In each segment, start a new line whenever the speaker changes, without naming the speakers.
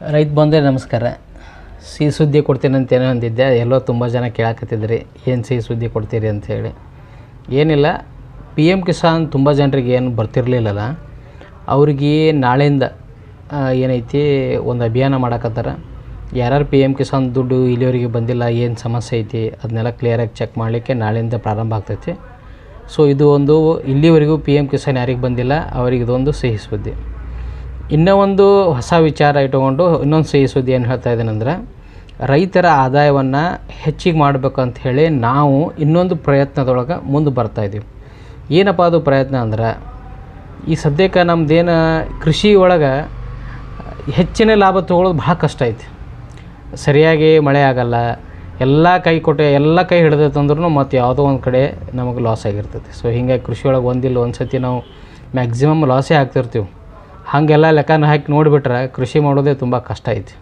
ರೈತ ಬಂದರೆ ನಮಸ್ಕಾರ. ಸಿಹಿ ಸುದ್ದಿ ಕೊಡ್ತೀನಿ ಅಂತ ಏನೋ ಅಂದಿದ್ದೆ ಎಲ್ಲೋ ತುಂಬ ಜನ ಕೇಳಾಕತ್ತಿದ್ರಿ, ಏನು ಸಿಹಿ ಸುದ್ದಿ ಕೊಡ್ತೀರಿ ಅಂಥೇಳಿ ಏನಿಲ್ಲ ಪಿ ಎಂ ಕಿಸಾನ್ ತುಂಬ ಜನರಿಗೆ ಏನು ಬರ್ತಿರ್ಲಿಲ್ಲಲ್ಲ, ಅವ್ರಿಗೆ ನಾಳೆಯಿಂದ ಏನೈತಿ, ಒಂದು ಅಭಿಯಾನ ಮಾಡಕತ್ತಾರ. ಯಾರ್ಯಾರು ಪಿ ಎಂ ಕಿಸಾನ್ ದುಡ್ಡು ಇಲ್ಲಿವರೆಗೆ ಬಂದಿಲ್ಲ, ಏನು ಸಮಸ್ಯೆ ಐತಿ ಅದನ್ನೆಲ್ಲ ಕ್ಲಿಯರಾಗಿ ಚೆಕ್ ಮಾಡಲಿಕ್ಕೆ ನಾಳೆಯಿಂದ ಪ್ರಾರಂಭ ಆಗ್ತೈತಿ. ಸೊ ಇದು ಒಂದು ಇಲ್ಲಿವರೆಗೂ ಪಿ ಎಂ ಕಿಸಾನ್ ಯಾರಿಗೆ ಬಂದಿಲ್ಲ, ಅವರಿಗೆ ಇದೊಂದು ಸಿಹಿ ಸುದ್ದಿ. ಇನ್ನೂ ಒಂದು ಹೊಸ ವಿಚಾರ ಇಟ್ಟುಕೊಂಡು ಇನ್ನೊಂದು ಸಿಹಿ ಸುದ್ದಿ ಏನು ಹೇಳ್ತಾ ಇದ್ದೀನಂದ್ರೆ ರೈತರ ಆದಾಯವನ್ನು ಹೆಚ್ಚಿಗೆ ಮಾಡಬೇಕು ಅಂತ ಹೇಳಿ ನಾವು ಇನ್ನೊಂದು ಪ್ರಯತ್ನದೊಳಗೆ ಮುಂದೆ ಬರ್ತಾ ಇದ್ದೀವಿ. ಏನಪ್ಪ ಅದು ಪ್ರಯತ್ನ ಅಂದ್ರೆ, ಈ ಸದ್ಯಕ್ಕೆ ನಮ್ಮದೇನು ಕೃಷಿ ಒಳಗೆ ಹೆಚ್ಚಿನ ಲಾಭ ತೊಗೊಳ್ಳೋದು ಭಾಳ ಕಷ್ಟ ಐತಿ. ಸರಿಯಾಗಿ ಮಳೆ ಆಗಲ್ಲ, ಎಲ್ಲ ಕೈ ಕೊಟ್ಟೆ, ಎಲ್ಲ ಕೈ ಹಿಡಿದಂದ್ರೂ ಮತ್ತು ಯಾವುದೋ ಒಂದು ಕಡೆ ನಮಗೆ ಲಾಸ್ ಆಗಿರ್ತೈತಿ. ಸೊ ಹಿಂಗಾಗಿ ಕೃಷಿ ಒಳಗೆ ಒಂದಿಲ್ಲ ಒಂದು ಸತಿ ನಾವು ಮ್ಯಾಕ್ಸಿಮಮ್ ಲಾಸೇ ಆಗ್ತಿರ್ತೀವಿ. ಹಾಗೆಲ್ಲ ಲೆಕ್ಕನ ಹಾಕಿ ನೋಡಿಬಿಟ್ರೆ ಕೃಷಿ ಮಾಡೋದೇ ತುಂಬ ಕಷ್ಟ ಐತಿ.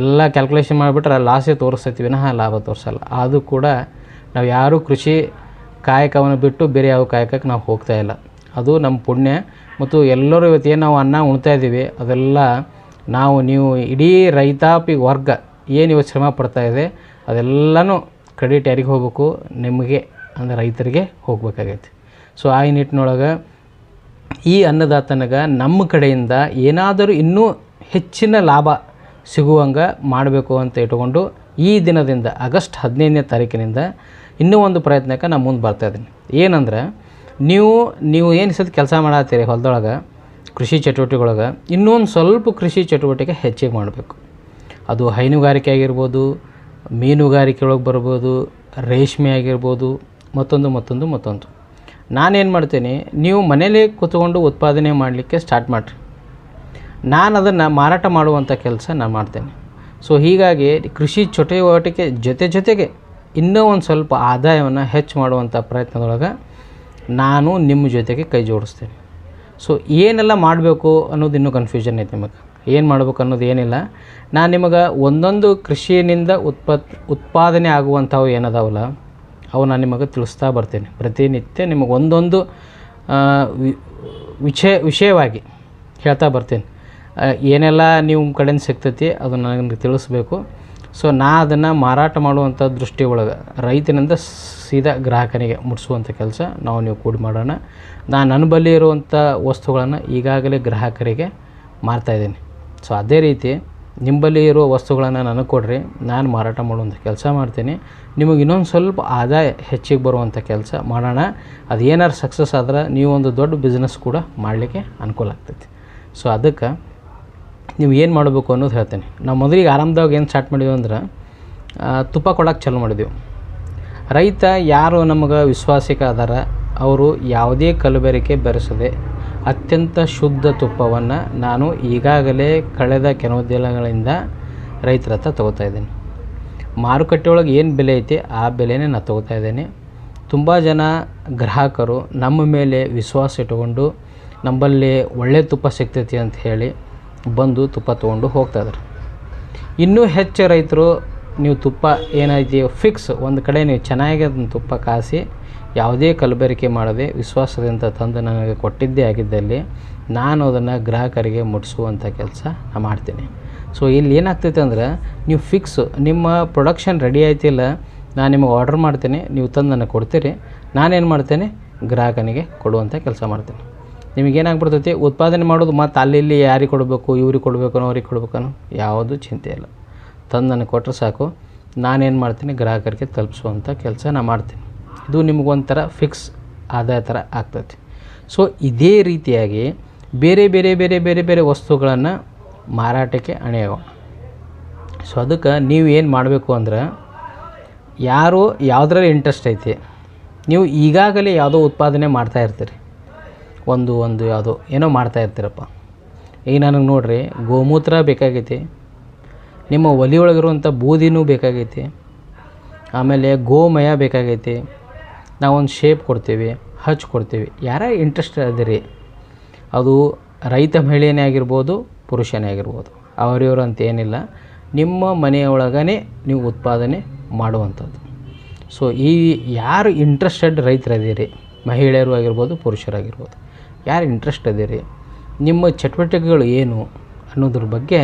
ಎಲ್ಲ ಕ್ಯಾಲ್ಕುಲೇಷನ್ ಮಾಡಿಬಿಟ್ರೆ ಲಾಸೇ ತೋರಿಸ್ತೈತಿ, ವಿನಃ ಲಾಭ ತೋರಿಸಲ್ಲ. ಅದು ಕೂಡ ನಾವು ಯಾರೂ ಕೃಷಿ ಕಾಯಕವನ್ನು ಬಿಟ್ಟು ಬೇರೆ ಯಾವ ಕಾಯಕಕ್ಕೆ ನಾವು ಹೋಗ್ತಾ ಇಲ್ಲ. ಅದು ನಮ್ಮ ಪುಣ್ಯ. ಮತ್ತು ಎಲ್ಲರೂ ಇವತ್ತು ಏನು ನಾವು ಅನ್ನ ಉಣ್ತಾ ಇದ್ದೀವಿ ಅದೆಲ್ಲ ನಾವು, ನೀವು ಇಡೀ ರೈತಾಪಿ ವರ್ಗ ಏನು ಇವತ್ತು ಶ್ರಮ ಪಡ್ತಾ ಇದೆ, ಅದೆಲ್ಲನೂ ಕ್ರೆಡಿಟ್ ಯಾರಿಗೆ ಹೋಗ್ಬೇಕು? ನಿಮಗೆ, ಅಂದರೆ ರೈತರಿಗೆ ಹೋಗಬೇಕಾಗೈತಿ. ಸೊ ಆ ನಿಟ್ಟಿನೊಳಗೆ ಈ ಅನ್ನದಾತನಿಗೆ ನಮ್ಮ ಕಡೆಯಿಂದ ಏನಾದರೂ ಇನ್ನೂ ಹೆಚ್ಚಿನ ಲಾಭ ಸಿಗುವಂಗೆ ಮಾಡಬೇಕು ಅಂತ ಇಟ್ಕೊಂಡು ಈ ದಿನದಿಂದ ಆಗಸ್ಟ್ ಹದಿನೈದನೇ ತಾರೀಕಿನಿಂದ ಇನ್ನೂ ಒಂದು ಪ್ರಯತ್ನಕ್ಕೆ ನಾನು ಮುಂದೆ ಬರ್ತಾ ಇದ್ದೀನಿ. ಏನಂದ್ರೆ, ನೀವು ನೀವು ಏನು ಸತಿ ಕೆಲಸ ಮಾಡತ್ತೀರಿ ಹೊಲದೊಳಗೆ, ಕೃಷಿ ಚಟುವಟಿಕೆಗಳೊಳಗೆ ಇನ್ನೊಂದು ಸ್ವಲ್ಪ ಕೃಷಿ ಚಟುವಟಿಕೆ ಹೆಚ್ಚಿಗೆ ಮಾಡಬೇಕು. ಅದು ಹೈನುಗಾರಿಕೆ ಆಗಿರ್ಬೋದು ಮೀನುಗಾರಿಕೆ ಒಳಗೆ ಬರ್ಬೋದು, ರೇಷ್ಮೆ ಆಗಿರ್ಬೋದು, ಮತ್ತೊಂದು ಮತ್ತೊಂದು ಮತ್ತೊಂದು. ನಾನೇನು ಮಾಡ್ತೀನಿ, ನೀವು ಮನೇಲಿ ಕೂತ್ಕೊಂಡು ಉತ್ಪಾದನೆ ಮಾಡಲಿಕ್ಕೆ ಸ್ಟಾರ್ಟ್ ಮಾಡಿರಿ. ನಾನು ಅದನ್ನು ಮಾರಾಟ ಮಾಡುವಂಥ ಕೆಲಸ ನಾನು ಮಾಡ್ತೇನೆ. ಸೊ ಹೀಗಾಗಿ ಕೃಷಿ ಚಟುವಟಿಕೆ ಜೊತೆ ಜೊತೆಗೆ ಇನ್ನೂ ಒಂದು ಸ್ವಲ್ಪ ಆದಾಯವನ್ನು ಹೆಚ್ಚು ಮಾಡುವಂಥ ಪ್ರಯತ್ನದೊಳಗೆ ನಾನು ನಿಮ್ಮ ಜೊತೆಗೆ ಕೈ ಜೋಡಿಸ್ತೇನೆ. ಸೊ ಏನೆಲ್ಲ ಮಾಡಬೇಕು ಅನ್ನೋದು ಇನ್ನೂ ಕನ್ಫ್ಯೂಷನ್ ಐತೆ ನಿಮಗೆ. ಏನು ಮಾಡಬೇಕು ಅನ್ನೋದು ಏನಿಲ್ಲ. ನಾನು ನಿಮಗೆ ಒಂದೊಂದು ಕೃಷಿಯಿಂದ ಉತ್ಪತ್, ಉತ್ಪಾದನೆ ಆಗುವಂಥವು ಏನದಾವಲ್ಲ ಅವು ನಾನು ನಿಮಗೆ ತಿಳಿಸ್ತಾ ಬರ್ತೀನಿ. ಪ್ರತಿನಿತ್ಯ ನಿಮಗೆ ಒಂದೊಂದು ವಿಷಯ, ವಿಷಯವಾಗಿ ಹೇಳ್ತಾ ಬರ್ತೀನಿ. ಏನೆಲ್ಲ ನೀವು ಕಡೆಯಿಂದ ಸಿಗ್ತೈತಿ ಅದು ನನಗೆ ತಿಳಿಸ್ಬೇಕು. ಸೊ, ನಾ ಅದನ್ನು ಮಾರಾಟ ಮಾಡುವಂಥ ದೃಷ್ಟಿ ಒಳಗೆ ರೈತನಿಂದ ಸೀದಾ ಗ್ರಾಹಕನಿಗೆ ಮುಟ್ಟಿಸುವಂಥ ಕೆಲಸ ನಾವು ನೀವು ಕೂಡಿ ಮಾಡೋಣ. ನಾನು ನನ್ನ ಬಳಿ ಇರುವಂಥ ವಸ್ತುಗಳನ್ನು ಈಗಾಗಲೇ ಗ್ರಾಹಕರಿಗೆ ಮಾರ್ತಾಯಿದ್ದೀನಿ ಸೊ, ಅದೇ ರೀತಿ ನಿಂಬಲ್ಲಿ ಇರೋ ವಸ್ತುಗಳನ್ನು ನನಗೆ ಕೊಡ್ರಿ, ನಾನು ಮಾರಾಟ ಮಾಡುವಂಥ ಕೆಲಸ ಮಾಡ್ತೀನಿ. ನಿಮಗೆ ಇನ್ನೊಂದು ಸ್ವಲ್ಪ ಆದಾಯ ಹೆಚ್ಚಿಗೆ ಬರುವಂಥ ಕೆಲಸ ಮಾಡೋಣ. ಅದು ಏನಾರು ಸಕ್ಸಸ್ ಆದ್ರೆ ನೀವು ಒಂದು ದೊಡ್ಡ ಬಿಸ್ನೆಸ್ ಕೂಡ ಮಾಡಲಿಕ್ಕೆ ಅನುಕೂಲ ಆಗ್ತೈತಿ. ಸೊ ಅದಕ್ಕೆ ನೀವು ಏನು ಮಾಡಬೇಕು ಅನ್ನೋದು ಹೇಳ್ತೀನಿ. ನಾವು ಮೊದಲಿಗೆ ಆರಾಮದಾಗ ಏನು ಸ್ಟಾರ್ಟ್ ಮಾಡಿದ್ವಿ ಅಂದ್ರೆ ತುಪ್ಪ ಕೊಡೋಕೆ ಚಾಲು ಮಾಡಿದೆವು. ರೈತ ಯಾರು ನಮಗೆ ವಿಶ್ವಾಸಿಕ ಅದಾರ, ಅವರು ಯಾವುದೇ ಕಲಬೆರಕೆ ಬೆರೆಸದೆ ಅತ್ಯಂತ ಶುದ್ಧ ತುಪ್ಪವನ್ನು ನಾನು ಈಗಾಗಲೇ ಕಳೆದ ಕೆಲವು ದಿನಗಳಿಂದ ರೈತರ ಹತ್ರ ತೊಗೋತಾ ಇದ್ದೀನಿ. ಮಾರುಕಟ್ಟೆ ಒಳಗೆ ಏನು ಬೆಲೆ ಐತಿ ಆ ಬೆಲೆನೇ ನಾನು ತೊಗೋತಾ ಇದ್ದೀನಿ. ತುಂಬ ಜನ ಗ್ರಾಹಕರು ನಮ್ಮ ಮೇಲೆ ವಿಶ್ವಾಸ ಇಟ್ಟುಕೊಂಡು ನಮ್ಮಲ್ಲಿ ಒಳ್ಳೆಯ ತುಪ್ಪ ಸಿಗ್ತೈತಿ ಅಂತ ಹೇಳಿ ಬಂದು ತುಪ್ಪ ತೊಗೊಂಡು ಹೋಗ್ತಾ ಇದ್ದಾರೆ. ಇನ್ನೂ ಹೆಚ್ಚು ರೈತರು ನೀವು ತುಪ್ಪ ಏನೈತಿ ಫಿಕ್ಸ್ ಒಂದು ಕಡೆ ನೀವು ಚೆನ್ನಾಗಿ ಅದನ್ನು ತುಪ್ಪ ಕಾಸಿ ಯಾವುದೇ ಕಲಬೆರಕೆ ಮಾಡದೆ ವಿಶ್ವಾಸದಿಂದ ತಂದು ನನಗೆ ಕೊಟ್ಟಿದ್ದೇ ಆಗಿದ್ದಲ್ಲಿ ನಾನು ಅದನ್ನು ಗ್ರಾಹಕರಿಗೆ ಮುಟ್ಟಿಸುವಂಥ ಕೆಲಸ ನಾನು ಮಾಡ್ತೀನಿ. ಸೊ ಇಲ್ಲಿ ಏನಾಗ್ತೈತೆ ಅಂದ್ರೆ ನೀವು ಫಿಕ್ಸ್ ನಿಮ್ಮ ಪ್ರೊಡಕ್ಷನ್ ರೆಡಿ ಆಯ್ತಿಲ್ಲ ನಾನು ನಿಮಗೆ ಆರ್ಡ್ರ್ ಮಾಡ್ತೀನಿ, ನೀವು ತಂದು ನನಗೆ ಕೊಡ್ತೀರಿ, ನಾನೇನು ಮಾಡ್ತೇನೆ? ಗ್ರಾಹಕನಿಗೆ ಕೊಡುವಂಥ ಕೆಲಸ ಮಾಡ್ತೀನಿ. ನಿಮಗೇನಾಗ್ಬಿಡ್ತೈತಿ ಉತ್ಪಾದನೆ ಮಾಡೋದು ಮತ್ತು ಅಲ್ಲಿ ಇಲ್ಲಿ ಯಾರಿಗೆ ಕೊಡಬೇಕು, ಇವ್ರಿಗೆ ಕೊಡಬೇಕನೋ ಅವ್ರಿಗೆ ಕೊಡಬೇಕು ಯಾವುದು ಯಾವುದೂ ಚಿಂತೆ ಇಲ್ಲ. ತಂದು ನನಗೆ ಕೊಟ್ಟರೆ ಸಾಕು, ನಾನೇನು ಮಾಡ್ತೀನಿ? ಗ್ರಾಹಕರಿಗೆ ತಲುಪಿಸುವಂಥ ಕೆಲಸ ನಾನು ಮಾಡ್ತೀನಿ. ಇದು ನಿಮಗೊಂಥರ ಫಿಕ್ಸ್ ಆದಾಯ ಥರ ಆಗ್ತೈತಿ. ಸೊ ಇದೇ ರೀತಿಯಾಗಿ ಬೇರೆ ಬೇರೆ ಬೇರೆ ಬೇರೆ ಬೇರೆ ವಸ್ತುಗಳನ್ನು ಮಾರಾಟಕ್ಕೆ ಅಣೆಯೋಣ ಸೊ ಅದಕ್ಕೆ ನೀವು ಏನು ಮಾಡಬೇಕು ಅಂದ್ರೆ ಯಾರು ಯಾವುದ್ರಲ್ಲಿ ಇಂಟ್ರೆಸ್ಟ್ ಐತಿ, ನೀವು ಈಗಾಗಲೇ ಯಾವುದೋ ಉತ್ಪಾದನೆ ಮಾಡ್ತಾ ಇರ್ತೀರಿ. ಒಂದು ಒಂದು ಯಾವುದೋ ಏನೋ ಮಾಡ್ತಾ ಇರ್ತೀರಪ್ಪ. ಈಗ ನನಗೆ ನೋಡ್ರಿ, ಗೋಮೂತ್ರ ಬೇಕಾಗೈತಿ, ನಿಮ್ಮ ಒಲಿಯೊಳಗಿರುವಂಥ ಬೂದಿನೂ ಬೇಕಾಗೈತಿ, ಆಮೇಲೆ ಗೋಮಯ ಬೇಕಾಗೈತಿ ನಾವೊಂದು ಶೇಪ್ ಕೊಡ್ತೇವೆ, ಹಚ್ ಕೊಡ್ತೇವೆ. ಯಾರ ಇಂಟ್ರೆಸ್ಟ್ ಅದಿರಿ ಅದು ರೈತ ಮಹಿಳೆಯೇ ಆಗಿರ್ಬೋದು, ಪುರುಷನೇ ಆಗಿರ್ಬೋದು. ಅವರಿವರು ಅಂತ ಏನಿಲ್ಲ. ನಿಮ್ಮ ಮನೆಯೊಳಗೇ ನೀವು ಉತ್ಪಾದನೆ ಮಾಡುವಂಥದ್ದು. ಸೊ ಈ ಯಾರು ಇಂಟ್ರೆಸ್ಟೆಡ್ ರೈತರದಿರಿ ಮಹಿಳೆಯರು ಆಗಿರ್ಬೋದು, ಪುರುಷರಾಗಿರ್ಬೋದು, ಯಾರು ಇಂಟ್ರೆಸ್ಟ್ ಅದಿರಿ ನಿಮ್ಮ ಚಟುವಟಿಕೆಗಳು ಏನು ಅನ್ನೋದ್ರ ಬಗ್ಗೆ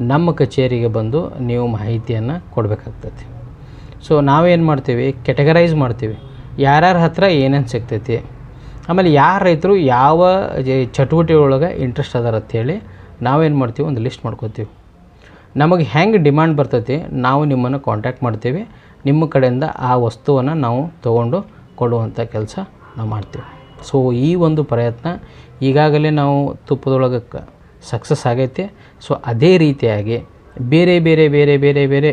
ನಮ್ಮ ಕಚೇರಿಗೆ ಬಂದು ನೀವು ಮಾಹಿತಿಯನ್ನು ಕೊಡಬೇಕಾಗ್ತದೆ. ಸೊ ನಾವೇನು ಮಾಡ್ತೀವಿ ಕೆಟಗರೈಸ್ ಮಾಡ್ತೀವಿ. ಯಾರ್ಯಾರ ಹತ್ರ ಏನೇನು ಸಿಗ್ತೈತಿ. ಆಮೇಲೆ ಯಾರು ರೈತರು ಯಾವ ಚಟುವಟಿಕೆ ಒಳಗೆ ಇಂಟ್ರೆಸ್ಟ್ ಅದಾರ ಅಂತೇಳಿ ನಾವೇನು ಮಾಡ್ತೀವಿ, ಒಂದು ಲಿಸ್ಟ್ ಮಾಡ್ಕೋತೀವಿ. ನಮಗೆ ಹೆಂಗೆ ಡಿಮ್ಯಾಂಡ್ ಬರ್ತೈತಿ, ನಾವು ನಿಮ್ಮನ್ನು ಕಾಂಟ್ಯಾಕ್ಟ್ ಮಾಡ್ತೀವಿ. ನಿಮ್ಮ ಕಡೆಯಿಂದ ಆ ವಸ್ತುವನ್ನು ನಾವು ತೊಗೊಂಡು ಕೊಡುವಂಥ ಕೆಲಸ ನಾವು ಮಾಡ್ತೀವಿ. ಸೊ ಈ ಒಂದು ಪ್ರಯತ್ನ ಈಗಾಗಲೇ ನಾವು ತುಪ್ಪದೊಳಗೆ ಸಕ್ಸಸ್ ಆಗೈತೆ. ಸೊ ಅದೇ ರೀತಿಯಾಗಿ ಬೇರೆ ಬೇರೆ ಬೇರೆ ಬೇರೆ ಬೇರೆ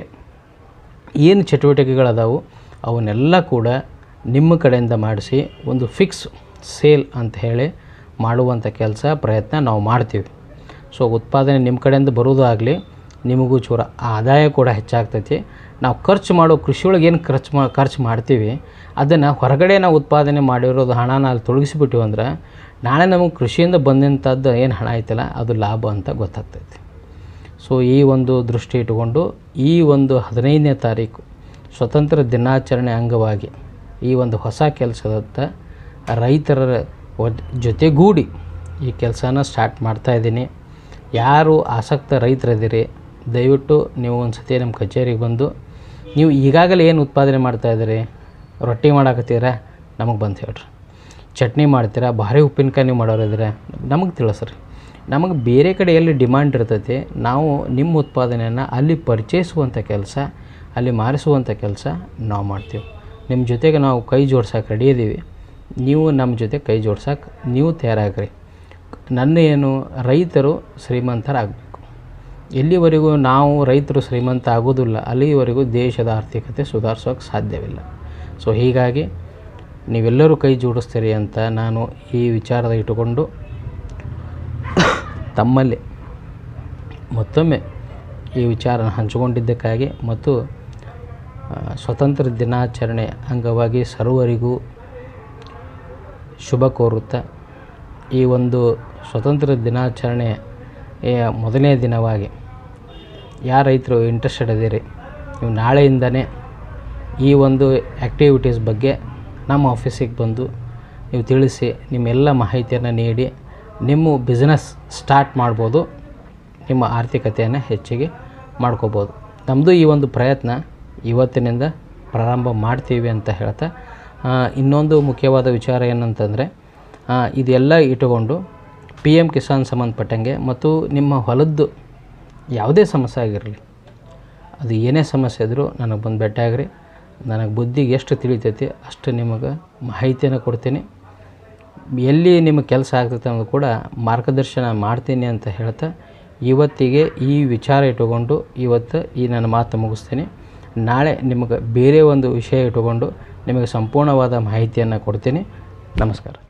ಏನು ಚಟುವಟಿಕೆಗಳದಾವು, ಅವನ್ನೆಲ್ಲ ಕೂಡ ನಿಮ್ಮ ಕಡೆಯಿಂದ ಮಾಡಿಸಿ ಒಂದು ಫಿಕ್ಸ್ ಸೇಲ್ ಅಂತ ಹೇಳಿ ಮಾಡುವಂಥ ಕೆಲಸ, ಪ್ರಯತ್ನ ನಾವು ಮಾಡ್ತೀವಿ. ಸೊ, ಉತ್ಪಾದನೆ ನಿಮ್ಮ ಕಡೆಯಿಂದ ಬರೋದು ಆಗಲಿ, ನಿಮಗೂ ಚೂರ ಆದಾಯ ಕೂಡ ಹೆಚ್ಚಾಗ್ತೈತಿ. ನಾವು ಖರ್ಚು ಮಾಡೋ ಕೃಷಿಯೊಳಗೆ ಏನು ಖರ್ಚು ಮಾ, ಖರ್ಚು ಮಾಡ್ತೀವಿ, ಅದನ್ನು ಹೊರಗಡೆ ನಾವು ಉತ್ಪಾದನೆ ಮಾಡಿರೋದು ಹಣನ ಅಲ್ಲಿ ತೊಡಗಿಸಿಬಿಟ್ಟಿವಿ ಅಂದ್ರೆ, ನಾಳೆ ನಮಗೆ ಕೃಷಿಯಿಂದ ಬಂದಂಥದ್ದು ಏನು ಹಣ ಐತಲ್ಲ, ಅದು ಲಾಭ ಅಂತ ಗೊತ್ತಾಗ್ತೈತಿ. ಸೊ, ಈ ಒಂದು ದೃಷ್ಟಿ ಇಟ್ಟುಕೊಂಡು ಈ ಒಂದು ಹದಿನೈದನೇ ತಾರೀಕು ಸ್ವತಂತ್ರ ದಿನಾಚರಣೆ ಅಂಗವಾಗಿ ಈ ಒಂದು ಹೊಸ ಕೆಲಸದತ್ತ ರೈತರ ಜೊತೆಗೂಡಿ ಈ ಕೆಲಸನ ಸ್ಟಾರ್ಟ್ ಮಾಡ್ತಾ ಇದ್ದೀನಿ. ಯಾರು ಆಸಕ್ತ ರೈತರಿದ್ದೀರಿ, ದಯವಿಟ್ಟು ನೀವು ಒಂದು ಸತಿ ನಮ್ಮ ಕಚೇರಿಗೆ ಬಂದು, ನೀವು ಈಗಾಗಲೇ ಏನು ಉತ್ಪಾದನೆ ಮಾಡ್ತಾ ಇದ್ದೀರಿ, ರೊಟ್ಟಿ ಮಾಡಾಕತ್ತೀರಾ? ನಮಗೆ ಬಂದು ಹೇಳ್ರಿ. ಚಟ್ನಿ ಮಾಡ್ತೀರಾ? ಭಾರಿ ಉಪ್ಪಿನಕಾಯಿ ನೀವು ಮಾಡೋರಿದ್ರೆ ನಮಗೆ ತಿಳಿಸ್ರಿ. ನಮಗೆ ಬೇರೆ ಕಡೆ ಎಲ್ಲಿ ಡಿಮ್ಯಾಂಡ್ ಇರ್ತೈತಿ, ನಾವು ನಿಮ್ಮ ಉತ್ಪಾದನೆಯನ್ನು ಅಲ್ಲಿ ಪರಿಚಯಿಸುವಂಥ ಕೆಲಸ, ಅಲ್ಲಿ ಮಾರಿಸುವಂಥ ಕೆಲಸ ನಾವು ಮಾಡ್ತೀವಿ. ನಿಮ್ಮ ಜೊತೆಗೆ ನಾವು ಕೈ ಜೋಡ್ಸೋಕೆ ರೆಡಿ ಇದ್ದೀವಿ. ನೀವು ನಮ್ಮ ಜೊತೆ ಕೈ ಜೋಡ್ಸೋಕೆ ನೀವು ತಯಾರಾಗ್ರಿ. ನನ್ನ ಏನು ರೈತರು ಶ್ರೀಮಂತರಾಗಬೇಕು. ಎಲ್ಲಿವರೆಗೂ ನಾವು ರೈತರು ಶ್ರೀಮಂತ ಆಗೋದಿಲ್ಲ, ಅಲ್ಲಿವರೆಗೂ ದೇಶದ ಆರ್ಥಿಕತೆ ಸುಧಾರಿಸೋಕೆ ಸಾಧ್ಯವಿಲ್ಲ. ಸೊ ಹೀಗಾಗಿ ನೀವೆಲ್ಲರೂ ಕೈ ಜೋಡಿಸ್ತೀರಿ ಅಂತ ನಾನು ಈ ವಿಚಾರದ ಇಟ್ಟುಕೊಂಡು ತಮ್ಮಲ್ಲಿ ಮತ್ತೊಮ್ಮೆ ಈ ವಿಚಾರನ ಹಂಚಿಕೊಂಡಿದ್ದಕ್ಕಾಗಿ ಮತ್ತು ಸ್ವತಂತ್ರ ದಿನಾಚರಣೆ ಅಂಗವಾಗಿ ಸರ್ವರಿಗೂ ಶುಭ ಕೋರುತ್ತಾ, ಈ ಒಂದು ಸ್ವತಂತ್ರ ದಿನಾಚರಣೆ ಮೊದಲನೇ ದಿನವಾಗಿ ಯಾರು ರೈತರು ಇಂಟ್ರೆಸ್ಟೆಡ್ ಇದ್ದೀರಿ ನೀವು ನಾಳೆಯಿಂದನೇ ಈ ಒಂದು ಆ್ಯಕ್ಟಿವಿಟೀಸ್ ಬಗ್ಗೆ ನಮ್ಮ ಆಫೀಸಿಗೆ ಬಂದು ನೀವು ತಿಳಿಸಿ, ನಿಮ್ಮೆಲ್ಲ ಮಾಹಿತಿಯನ್ನು ನೀಡಿ, ನಿಮ್ಮ ಬಿಸ್ನೆಸ್ ಸ್ಟಾರ್ಟ್ ಮಾಡ್ಬೋದು, ನಿಮ್ಮ ಆರ್ಥಿಕತೆಯನ್ನು ಹೆಚ್ಚಿಗೆ ಮಾಡ್ಕೋಬೋದು. ನಮ್ಮದು ಈ ಒಂದು ಪ್ರಯತ್ನ ಇವತ್ತಿನಿಂದ ಪ್ರಾರಂಭ ಮಾಡ್ತೀವಿ ಅಂತ ಹೇಳ್ತಾ ಇನ್ನೊಂದು ಮುಖ್ಯವಾದ ವಿಚಾರ ಏನಂತಂದರೆ ಇದೆಲ್ಲ ಇಟ್ಟುಕೊಂಡು ಪಿ ಎಂ ಕಿಸಾನ್ ಸಂಬಂಧಪಟ್ಟಂಗೆ ಮತ್ತು ನಿಮ್ಮ ಹೊಲದ್ದು ಯಾವುದೇ ಸಮಸ್ಯೆ ಆಗಿರಲಿ, ಅದು ಏನೇ ಸಮಸ್ಯೆ ಇದ್ದರೂ ನನಗೆ ಬಂದು ಭೇಟಿ ಆಗ್ರಿ. ನನಗೆ ಬುದ್ಧಿಗೆ ಎಷ್ಟು ತಿಳಿತೈತಿ ಅಷ್ಟು ನಿಮಗೆ ಮಾಹಿತಿಯನ್ನು ಕೊಡ್ತೀನಿ. ಎಲ್ಲಿ ನಿಮಗೆ ಕೆಲಸ ಆಗ್ತೈತೆ ಅನ್ನೋದು ಕೂಡ ಮಾರ್ಗದರ್ಶನ ಮಾಡ್ತೀನಿ ಅಂತ ಹೇಳ್ತಾ, ಇವತ್ತಿಗೆ ಈ ವಿಚಾರ ಇಟ್ಟುಕೊಂಡು ಇವತ್ತು ಈ ನನ್ನ ಮಾತು ಮುಗಿಸ್ತೀನಿ. ನಾಳೆ ನಿಮಗೆ ಬೇರೆ ಒಂದು ವಿಷಯ ಇಟ್ಟುಕೊಂಡು ನಿಮಗೆ ಸಂಪೂರ್ಣವಾದ ಮಾಹಿತಿಯನ್ನು ಕೊಡ್ತೀನಿ. ನಮಸ್ಕಾರ.